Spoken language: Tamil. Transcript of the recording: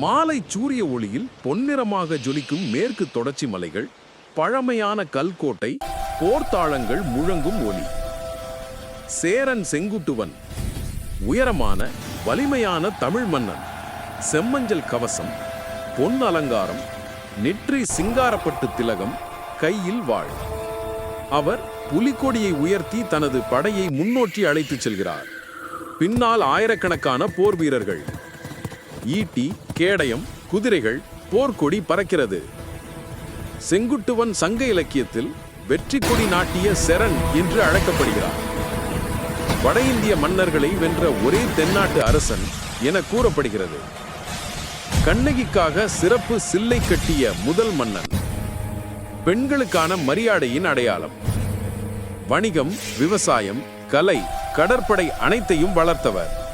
மாலை சூரிய ஒளியில் பொன்னிறமாக ஜொலிக்கும் மேற்கு தொடர்ச்சி மலைகள் பழமையான கல்கோட்டை போர்த்தாளங்கள் முழங்கும் ஒளி. சேரன் செங்குட்டுவன் உயரமான வலிமையான தமிழ் மன்னன் செம்மஞ்சள் கவசம் பொன் அலங்காரம் நெற்றி சிங்காரப்பட்டு திலகம் கையில் வாழ். அவர் புலிக்கொடியை உயர்த்தி தனது படையை முன்னோக்கி அழைத்துச் செல்கிறார். பின்னால் ஆயிரக்கணக்கான போர் வீரர்கள் ஈட்டி கேடயம் குதிரைகள் போர்க்கொடி பறக்கிறது. செங்குட்டுவன் சங்க இலக்கியத்தில் வெற்றி கொடி நாட்டிய செரன் என்று அழைக்கப்படுகிறார். வட இந்திய மன்னர்களை வென்ற ஒரே தென்னாட்டு அரசன் என கூறப்படுகிறது. கண்ணகிக்காக சிறப்பு சில்லை கட்டிய முதல் மன்னன். பெண்களுக்கான மரியாதையின் அடையாளம். வணிகம் விவசாயம் கலை கடற்படை அனைத்தையும் வளர்த்தவர்.